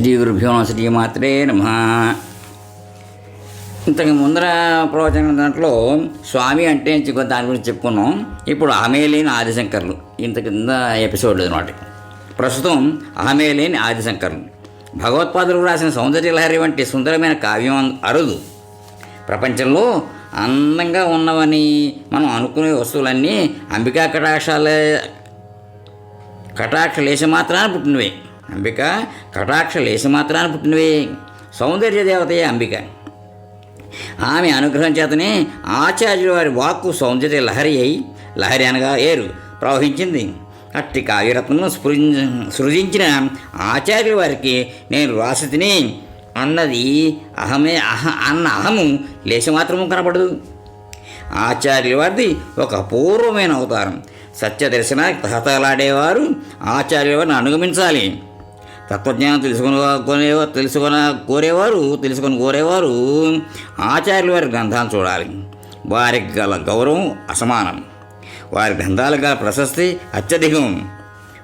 శ్రీ గురుభ్యో శ్రీ మాత్రే నమ. ఇంతకు ముందర ప్రవచనం దాంట్లో స్వామి అంటే దాని గురించి చెప్పుకున్నాం. ఇప్పుడు ఆమె లేని ఆదిశంకర్లు. ఇంత కింద ఎపిసోడ్ అనమాట ప్రస్తుతం ఆమె లేని ఆదిశంకర్లు. భగవత్పాదులు రాసిన సౌందర్య లహరి వంటి సుందరమైన కావ్యం అరుదు. ప్రపంచంలో అందంగా ఉన్నవని మనం అనుకునే వస్తువులన్నీ అంబికా కటాక్షాలే కటాక్ష లేశ మాత్రాన పుట్టినవే. అంబిక కటాక్ష లేసి మాత్రాన పుట్టినవే. సౌందర్య దేవతయే అంబిక. ఆమె అనుగ్రహం చేతనే ఆచార్యుల వారి వాక్కు సౌందర్య లహరి అయి లహరి అనగా ఏరు ప్రవహించింది. అట్టి కావ్యరత్నం స్పృ సృజించిన ఆచార్యుల వారికి నేను రాసితిని. అన్నది అహమే అహ అన్న అహము లేశమాత్రము కనపడదు. ఆచార్యుల వారిది ఒక అపూర్వమైన అవతారం. సత్య దర్శనానికి తహతలాడేవారు ఆచార్యుల వారిని అనుగమించాలి. తత్వజ్ఞానం తెలుసుకుని కొనేవారు తెలుసుకున్న కోరేవారు తెలుసుకొని కోరేవారు. ఆచార్యుల వారి గ్రంథాలు చూడాలి. వారికి గల గౌరవం అసమానం. వారి గ్రంథాలకు గల ప్రశస్తి అత్యధికం.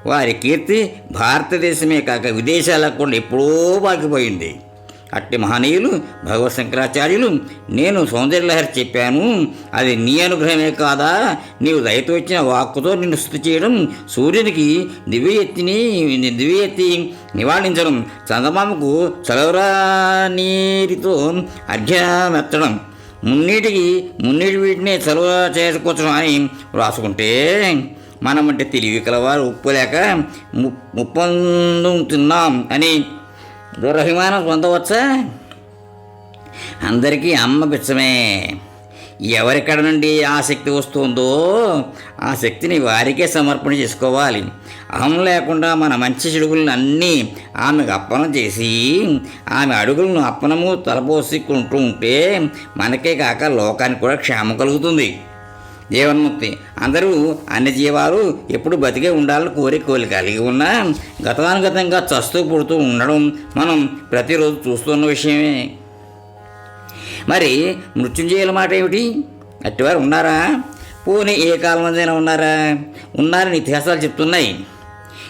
వారి కీర్తి భారతదేశమే కాక విదేశాలకు కూడా ఎప్పుడో పాకిపోయింది. అట్టి మహనీయులు భగవత్ శంకరాచార్యులు నేను సౌందర్యలహరి చెప్పాను. అది నీ అనుగ్రహమే కాదా? నీవు దయతో వచ్చిన వాక్కుతో నిన్ను స్థుతి చేయడం సూర్యునికి దివ్య ఎత్తిని దివ్య ఎత్తి నివాళించడం చందమామకు చలవరా నీటితో అర్ఘ్యమెత్తడం మున్నీటికి మున్నీటి వీటిని చలువ చేసుకోవచ్చు అని వ్రాసుకుంటే మనం అంటే తెలివి కలవారు ఉప్పు లేక ము- ముప్పందు తిన్నాం అని దురభిమానం పొందవచ్చా? అందరికీ అమ్మ బిచ్చమే. ఎవరిక్కడ నుండి ఆ శక్తి వస్తుందో ఆ శక్తిని వారికే సమర్పణ చేసుకోవాలి. అహం లేకుండా మన మంచి చెడుగులను అన్నీ ఆమెకు అప్పనం చేసి ఆమె అడుగులను అప్పనము తలపోసుకుంటూ ఉంటే మనకే కాక లోకానికి కూడా క్షేమం కలుగుతుంది. జీవన్ముక్తి అందరూ అన్ని జీవాలు ఎప్పుడు బతికే ఉండాలని కోరి కోరిక కలిగి ఉన్నా గతానుగతంగా చస్తూ పుడుతూ ఉండడం మనం ప్రతిరోజు చూస్తున్న విషయమే. మరి మృత్యుంజయుల మాట ఏమిటి? అట్టివారు ఉన్నారా? పోనీ ఏ కాలమందైనా ఉన్నారా? ఉన్నారని ఇతిహాసాలు చెప్తున్నాయి.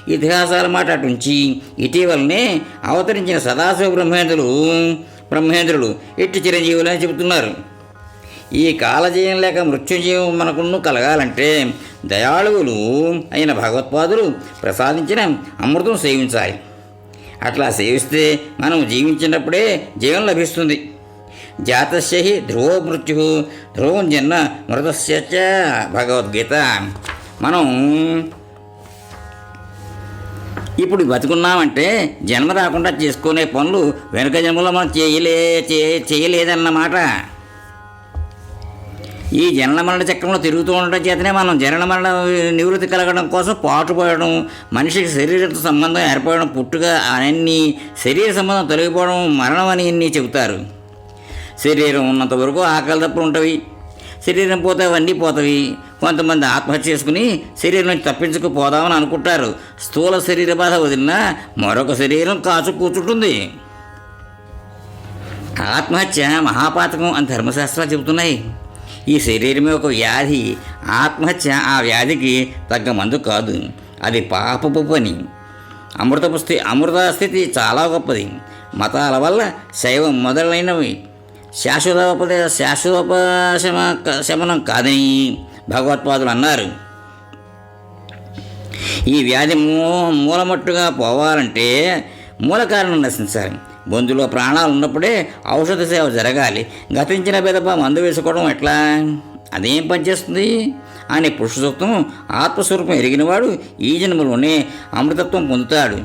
ఇతిహాసాల మాట అటుంచి ఇటీవలనే అవతరించిన సదాశివ బ్రహ్మేంద్రులు బ్రహ్మేంద్రులు ఎట్టి చిరంజీవులు అని చెబుతున్నారు. ఈ కాలజయం లేక మృత్యుజయం మనకును కలగాలంటే దయాళువులు అయిన భగవత్పాదులు ప్రసాదించిన అమృతం సేవించాలి. అట్లా సేవిస్తే మనం జీవించినప్పుడే జీవం లభిస్తుంది. జాతస్య హి ధ్రువో మృత్యు ధ్రువం జన్మ మృతస్య భగవద్గీత. మనం ఇప్పుడు బతుకున్నామంటే జన్మ రాకుండా చేసుకునే పనులు వెనుక జన్మలో మనం చేయలే చే- చేయలేదన్నమాట. ఈ జనన మరణ చక్రంలో తిరుగుతూ ఉండటం చేతనే మనం జనన మరణ నివృత్తి కలగడం కోసం పాటుపడడం మనిషికి శరీరంతో సంబంధం ఏర్పడడం పుట్టుక అన్ని శరీర సంబంధం తొలగిపోవడం మరణం అని అన్నీ చెబుతారు. శరీరం ఉన్నంత వరకు ఆకలి తప్పులు ఉంటవి. శరీరం పోతే అవన్నీ పోతవి. కొంతమంది ఆత్మహత్య చేసుకుని శరీరం నుంచి తప్పించుకుపోదామని అనుకుంటారు. స్థూల శరీర బాధ వదిలినా మరొక శరీరం కాచు కూర్చుంటుంది ఆత్మహత్య మహాపాతకం అని ధర్మశాస్త్రాలు చెబుతున్నాయి. ఈ శరీరమే ఒక వ్యాధి. ఆత్మహత్య ఆ వ్యాధికి తగ్గ మందు కాదు. అది పాపపు పని. అమృతపుస్థి అమృత స్థితి చాలా గొప్పది. మతాల వల్ల శైవం మొదలైనవి. శాశ్వతోపదే శాశ్వతోపశమ శమనం కాదని భగవత్పాదులు అన్నారు. ఈ వ్యాధి మూ మూలమట్టుగా పోవాలంటే మూల కారణం నశించాలి. బొందులో ప్రాణాలు ఉన్నప్పుడే ఔషధ సేవ జరగాలి. గతించిన బెదప మందు వేసుకోవడం ఎట్లా? అదేం పనిచేస్తుంది అనే పురుషసూక్తం ఆత్మస్వరూపం ఎరిగినవాడు ఈ జన్మలోనే అమృతత్వం పొందుతాడు.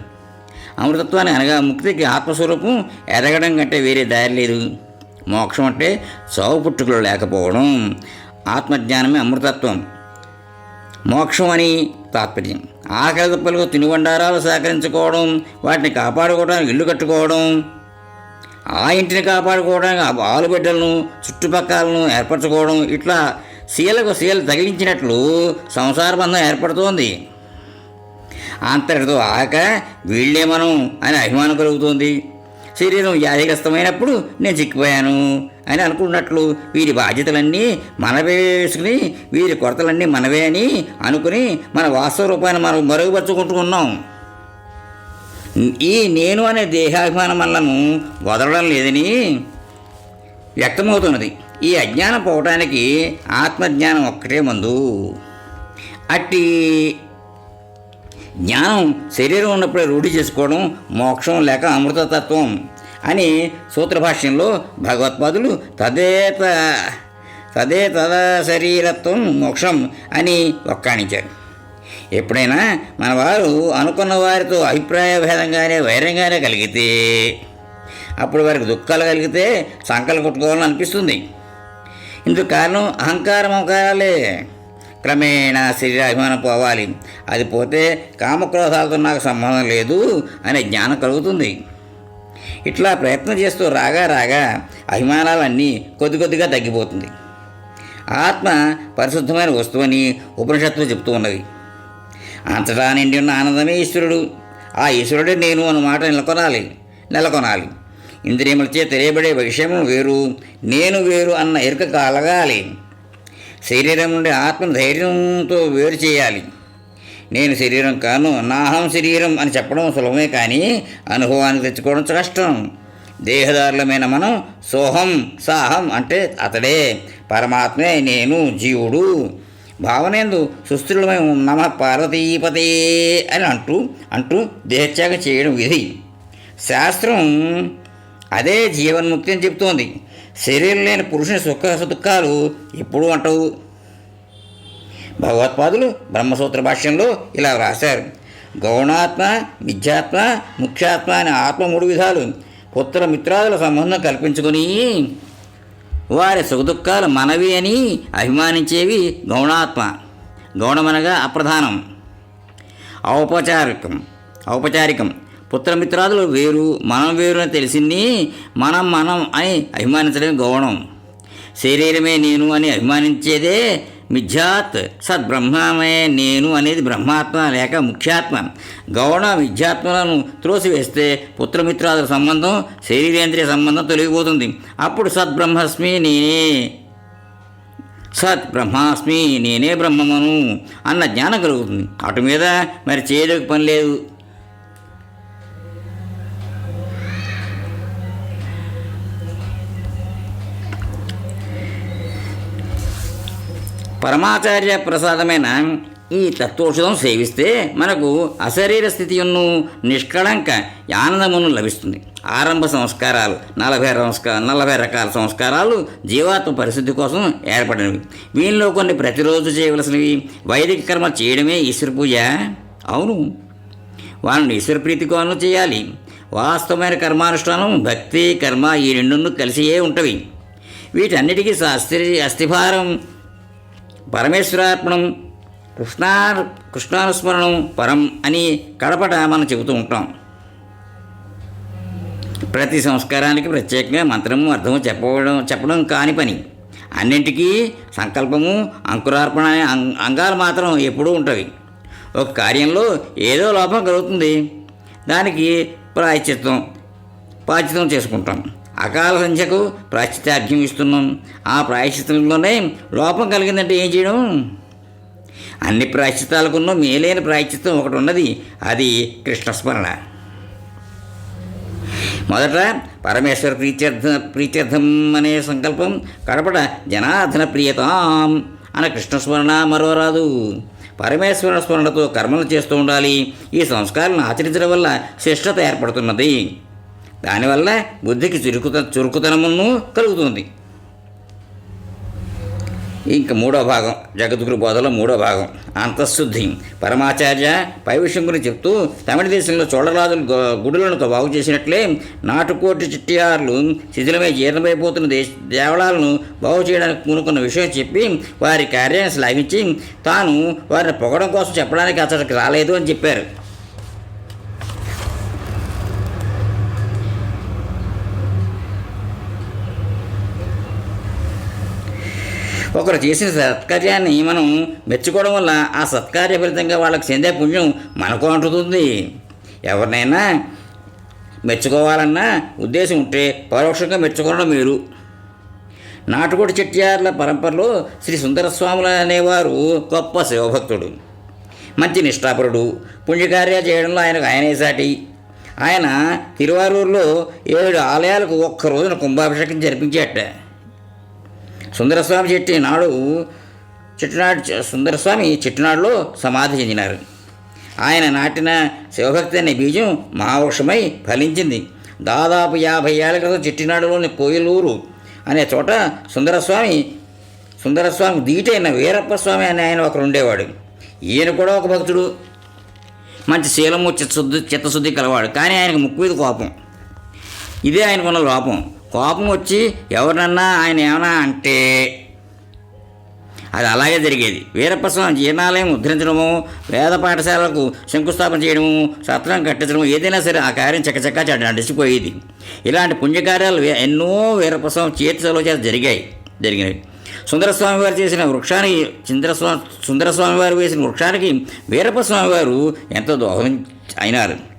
అమృతత్వాన్ని అనగా ముక్తికి ఆత్మస్వరూపం ఎదగడం కంటే వేరే దారి లేదు. మోక్షం అంటే చావు పుట్టుకలు లేకపోవడం. ఆత్మజ్ఞానమే అమృతత్వం. మోక్షం అని తాత్పర్యం. ఆకలి దప్పలకు తినుబండారాలు సేకరించుకోవడం వాటిని కాపాడుకోవడానికి ఇల్లు కట్టుకోవడం ఆ ఇంటిని కాపాడుకోవడానికి ఆ ఆలుబిడ్డలను చుట్టుపక్కలను ఏర్పరచుకోవడం ఇట్లా సీలకు సీలు తగిలించినట్లు సంసార బంధం ఏర్పడుతోంది. అంతటితో ఆక వీళ్ళే మనం అని అభిమానం కలుగుతోంది. శరీరం వ్యాధిగ్రస్తమైనప్పుడు నేను చిక్కిపోయాను అని అనుకున్నట్లు వీరి బాధ్యతలన్నీ మనవే వేసుకుని వీరి కొరతలన్నీ మనవే అని అనుకుని మన వాస్తవ రూపాన్ని మనం మరుగుపరుచుకుంటూ ఉన్నాం ఈ నేను అనే దేహాభిమానం వల్లను వదలడం లేదని వ్యక్తమవుతున్నది. ఈ అజ్ఞానం పోవటానికి ఆత్మజ్ఞానం ఒక్కటే మందు. అట్టి జ్ఞానం శరీరం ఉన్నప్పుడే రూఢి చేసుకోవడం మోక్షం లేక అమృతతత్వం అని సూత్రభాష్యంలో భగవత్పాదులు తదేత తదే తద శరీరత్వం మోక్షం అని ఒక్కాణించారు ఎప్పుడైనా మన వారు అనుకున్న వారితో అభిప్రాయ భేదంగానే వైరంగానే కలిగితే అప్పుడు వారికి దుఃఖాలు కలిగితే సంకలు కొట్టుకోవాలని అనిపిస్తుంది. ఇందుకు కారణం అహంకారం అహంకారాలే. క్రమేణా శరీరాభిమానం పోవాలి. అది పోతే కామక్రోధాలతో నాకు సంబంధం లేదు అనే జ్ఞానం కలుగుతుంది. ఇట్లా ప్రయత్నం చేస్తూ రాగా రాగా అభిమానాలన్నీ కొద్ది కొద్దిగా తగ్గిపోతుంది. ఆత్మ పరిశుద్ధమైన వస్తువని ఉపనిషత్తులు చెప్తూ ఉన్నవి. అంతటా నిండి ఉన్న ఆనందమే ఈశ్వరుడు. ఆ ఈశ్వరుడే నేను అన్న మాట నెలకొనాలి. నెలకొనాలి. ఇంద్రియములచే తెలియబడే విషయం వేరు నేను వేరు అన్న ఎరుక కలగాలి. శరీరం నుండి ఆత్మను ధైర్యంతో వేరు చేయాలి. నేను శరీరం కాను నాహం శరీరం అని చెప్పడం సులభమే కానీ అనుభవానికి తెచ్చుకోవడం కష్టం. దేహదారులమైన మనం సోహం సాహం అంటే అతడే పరమాత్మే నేను జీవుడు. భావనేందు సుస్థిరులమై నమ పార్వతీపతే అని అంటూ అంటూ దేహత్యాగం చేయడం విధి. శాస్త్రం అదే జీవన్ముక్తి అని చెప్తోంది శరీరం లేని పురుషుని సుఖ దుఃఖాలు ఎప్పుడు అంటవు? భగవత్పాదులు బ్రహ్మసూత్ర భాష్యంలో ఇలా వ్రాశారు. గౌణాత్మ మిథ్యాత్మ ముఖ్యాత్మ అనే ఆత్మ మూడు విధాలు. పుత్ర మిత్రాదుల సంబంధం కల్పించుకొని వారి సుఖదుఖాలు మనవి అని అభిమానించేవి గౌణాత్మ. గౌణమనగా అప్రధానం. ఔపచారికం. ఔపచారికం. పుత్రమిత్రాదులు వేరు మనం వేరు అని తెలిసింది మనం మనం అని అభిమానించడమే గౌణం. శరీరమే నేను అని అభిమానించేదే మిథ్యాత్ సద్బ్రహ్మమే నేను అనేది బ్రహ్మాత్మ లేక ముఖ్యాత్మ. గౌణ మిథ్యాత్మలను త్రోసివేస్తే పుత్రమిత్రాదుల సంబంధం శరీరేంద్రియ సంబంధం తొలగిపోతుంది. అప్పుడు సద్బ్రహ్మస్మి నేనే సత్ బ్రహ్మాస్మి నేనే బ్రహ్మమును అన్న జ్ఞానం కలుగుతుంది. అటు మీద మరి చేయడానికి పని లేదు. పరమాచార్య ప్రసాదమైన? ఈ తత్వౌషధం సేవిస్తే మనకు అశరీర స్థితియును నిష్కళంక ఆనందమును లభిస్తుంది. ఆరంభ సంస్కారాలు నలభై సంస్కార నలభై రకాల సంస్కారాలు జీవాత్మ పరిశుద్ధి కోసం ఏర్పడినవి. వీనిలో కొన్ని ప్రతిరోజు చేయవలసినవి. వైదిక కర్మ చేయడమే ఈశ్వర పూజ? అవును. వాళ్ళని ఈశ్వర ప్రీతికోను చేయాలి. వాస్తవమైన కర్మానుష్ఠానం భక్తి కర్మ ఈ రెండును కలిసియే ఉంటవి. వీటన్నిటికీ అస్థి అస్థిభారం పరమేశ్వరార్పణం కృష్ణా కృష్ణానుస్మరణం పరం అని కడపట మనం చెబుతూ ఉంటాం. ప్రతి సంస్కారానికి ప్రత్యేకంగా మంత్రము అర్థము చెప్పడం చెప్పడం కాని పని. అన్నింటికీ సంకల్పము అంకురార్పణ అనే అంగాలు మాత్రం ఎప్పుడూ ఉంటవి. ఒక కార్యంలో ఏదో లోపం కలుగుతుంది. దానికి ప్రాయశ్చిత్తం పాచితం చేసుకుంటాం. అకాల సంఖ్యకు ప్రాశ్చిత్యార్థ్యం ఇస్తున్నాం. ఆ ప్రాయశ్చిత్తంలోనే లోపం కలిగిందంటే ఏం చేయడం? అన్ని ప్రాశ్చిత్తాలకున్న మేలైన ప్రాయశ్చిత్తం ఒకటి ఉన్నది అది కృష్ణస్మరణ. మొదట పరమేశ్వర ప్రీత్యర్థ ప్రీత్యర్థం అనే సంకల్పం కడపట జనార్దన ప్రియతాం అన్న కృష్ణస్మరణ మరోరాదు పరమేశ్వర స్మరణతో కర్మలు చేస్తూ ఉండాలి. ఈ సంస్కారాలను ఆచరించడం వల్ల శిష్టత ఏర్పడుతున్నది. దానివల్ల బుద్ధికి చురుకుత చురుకుతనమును కలుగుతుంది. ఇంక మూడో భాగం జగద్గురు బోధలో మూడో భాగం. అంతఃశుద్ధి. పరమాచార్య పై విషయం గురించి చెప్తూ తమిళ దేశంలో చోళరాజులు గుడులను బాగు చేసినట్లే నాటుకోటి చిట్టియార్లు శిథిలమై జీర్ణమైపోతున్న దేశ దేవళాలను బాగు చేయడానికి పూనుకున్న విషయం చెప్పి వారి కార్యాన్ని శ్లాఘించి తాను వారిని పొగడం కోసం చెప్పడానికి అతడికి రాలేదు అని చెప్పారు. ఒకరు చేసిన సత్కార్యాన్ని మనం మెచ్చుకోవడం వల్ల ఆ సత్కార్య ఫలితంగా వాళ్ళకి చెందే పుణ్యం మనకు అంటుతుంది. ఎవరినైనా మెచ్చుకోవాలన్న ఉద్దేశం ఉంటే పరోక్షంగా మెచ్చుకోవడం మీరు నాటుకోటి చెట్టియార్ల పరంపరలో శ్రీ సుందరస్వాములు అనేవారు గొప్ప శివభక్తుడు. మంచి నిష్ఠాపరుడు. పుణ్యకార్యాలు చేయడంలో ఆయనకు ఆయనే సాటి. ఆయన తిరువారూరులో ఏడు ఆలయాలకు ఒక్క రోజున కుంభాభిషేకం జరిపించేట. సుందరస్వామి చెట్టి నాడు చిట్టునాడు సుందరస్వామి చిట్టునాడులో సమాధి చెందినారు. ఆయన నాటిన శివభక్తి అనే బీజం మహావృక్షమై ఫలించింది. దాదాపు యాభై ఏళ్ళ క్రితం చిట్టినాడులోని కోయిలూరు అనే చోట సుందరస్వామి సుందరస్వామి దీటైన వీరప్ప స్వామి అనే ఆయన ఒకరు ఉండేవాడు. ఈయన కూడా ఒక భక్తుడు. మంచి శీలము చిత్తశుద్ధి చిత్తశుద్ధి కలవాడు. కానీ ఆయనకు ముక్కు మీద కోపం. ఇదే ఆయనకున్న లోపం. కోపం వచ్చి ఎవరినన్నా ఆయన ఏమన్నా అంటే అది అలాగే జరిగేది. వీరప్పస్వామి జీర్ణాలయం ముద్రించడము వేద పాఠశాలకు శంకుస్థాపన చేయడము సత్రం కట్టించడము ఏదైనా సరే ఆ కార్యం చక్కచక్క నడిచిపోయేది. ఇలాంటి పుణ్యకార్యాలు వే- ఎన్నో చేతి చేతిలో చేత జరిగాయి జరిగినవి సుందరస్వామి వారు చేసిన వృక్షానికి సుందరస్వామి సుందరస్వామి వారు వేసిన వృక్షానికి వీరప్పస్వామి వారు ఎంతో దోహదం అయినారు.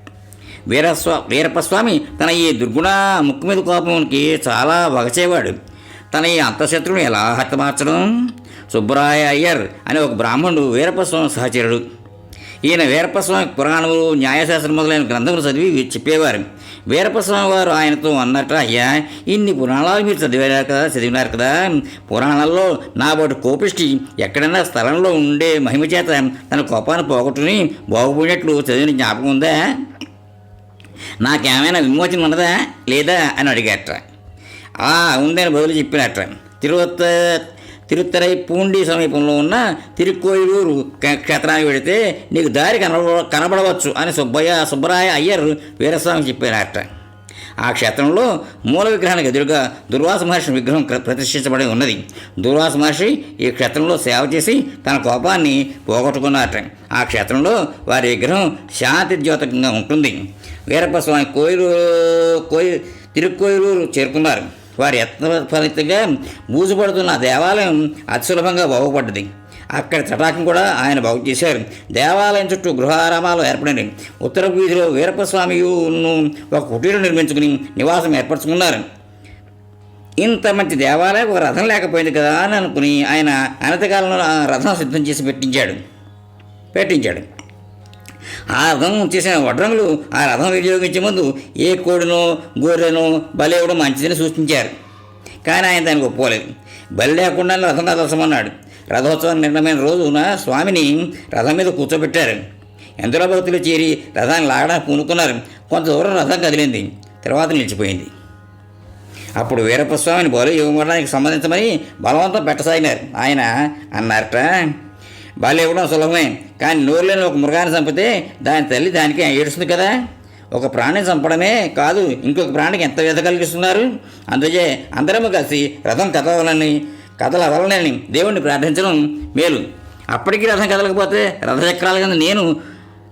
వీరస్వ వీరప్పస్వామి తన ఈ దుర్గుణ ముక్కు మీద కోపంకి చాలా వగచేవాడు. తన ఈ అంతశత్రువుని ఎలా హతమార్చడం? సుబ్బరాయ అయ్యర్ అనే ఒక బ్రాహ్మణుడు వీరప్పస్వామి సహచరుడు. ఈయన వీరప్పస్వామి పురాణములు న్యాయశాస్త్రం మొదలైన గ్రంథములు చదివి చెప్పేవారు. వీరప్పస్వామి వారు ఆయనతో అన్నట్టు అయ్యా ఇన్ని పురాణాలు మీరు చదివారు కదా చదివినారు కదా. పురాణాల్లో నాబోటి కోపిష్టి ఎక్కడైనా స్థలంలో ఉండే మహిమ చేత తన కోపాన్ని పోగొట్టుని బాగుపడినట్లు చదివిన జ్ఞాపకం ఉందా? నాకేమైనా విమోచన ఉన్నదా లేదా అని అడిగాట ఆ ఉందని బదులు చెప్పినట్ట. తిరువత్త తిరుత్తరై పూండి సమీపంలో ఉన్న తిరుక్కోయిలూరు క్షేత్రానికి వెళితే నీకు దారి కనబడ కనబడవచ్చు అని సుబ్బయ్య సుబ్బరాయ అయ్యర్ వీరస్వామి చెప్పారట ఆ క్షేత్రంలో మూల విగ్రహానికి ఎదురుగా దుర్వాస మహర్షి విగ్రహం ప్రతిష్ఠించబడి ఉన్నది. దుర్వాస మహర్షి ఈ క్షేత్రంలో సేవ చేసి తన కోపాన్ని పోగొట్టుకున్నారట. ఆ క్షేత్రంలో వారి విగ్రహం శాంతి ద్యోతకంగా ఉంటుంది. వీరప్ప స్వామి కోయిలు కోయి తిరుక్కోయిలూరు చేరుకున్నారు. వారి యత్న ఫలితంగా బూజుపడుతున్న ఆ దేవాలయం అత్సులభంగా బాగుపడ్డది. అక్కడ తటాకం కూడా ఆయన బాగు చేశారు. దేవాలయం చుట్టూ గృహారామాలు ఏర్పడినవి. ఉత్తర వీధిలో వీరప్పస్వామియును ఒక కుటీరం నిర్మించుకుని నివాసం ఏర్పరచుకున్నారు. ఇంత మంచి దేవాలయం ఒక రథం లేకపోయింది కదా అని అనుకుని ఆయన అనతకాలంలో రథం సిద్ధం చేసి పెట్టించాడు. పెట్టించాడు. ఆ రథం చేసిన వడ్రంగులు ఆ రథం వినియోగించే ముందు ఏ కోడినో గోర్రెనో బలేవడం ఇవ్వడం మంచిదని సూచించారు. కానీ ఆయన దానికి ఒప్పుకోలేదు. బలి లేకుండా రథం కదలసమన్నాడు రథోత్సవం నిర్ణయమైన రోజున స్వామిని రథం మీద కూర్చోబెట్టారు. ఎందరో భక్తులు చేరి రథాన్ని లాగడానికి పూనుకున్నారు. కొంత దూరం రథం కదిలింది. తర్వాత నిలిచిపోయింది. అప్పుడు వీరప్పస్వామిని బలు ఇవ్వడానికి సంబంధించమని బలవంతం పెట్టసాగినారు. ఆయన అన్నారట బలి ఇవ్వడం సులభమే. కానీ నోరు లేని ఒక మృగాన్ని చంపితే దాని తల్లి దానికి ఏడుస్తుంది కదా? ఒక ప్రాణిని చంపడమే కాదు ఇంకొక ప్రాణికి ఎంత వ్యధ కలిగిస్తున్నారు? అందుచే అందరము కలిసి రథం కదవాలని కథలు అదలనని దేవుణ్ణి ప్రార్థించడం మేలు. అప్పటికీ రథం కదలకపోతే రథచక్రాల కింద నేను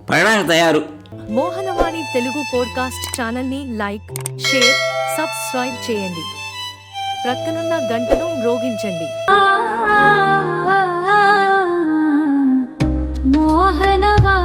పడడానికి తయారు. మోహనవాణి తెలుగు పోడ్కాస్ట్ ఛానల్ని లైక్ షేర్ సబ్స్క్రైబ్ చేయండి. ప్రక్కనున్న గంటను మ్రోగించండి ఆ. ಮೋಹನವಾ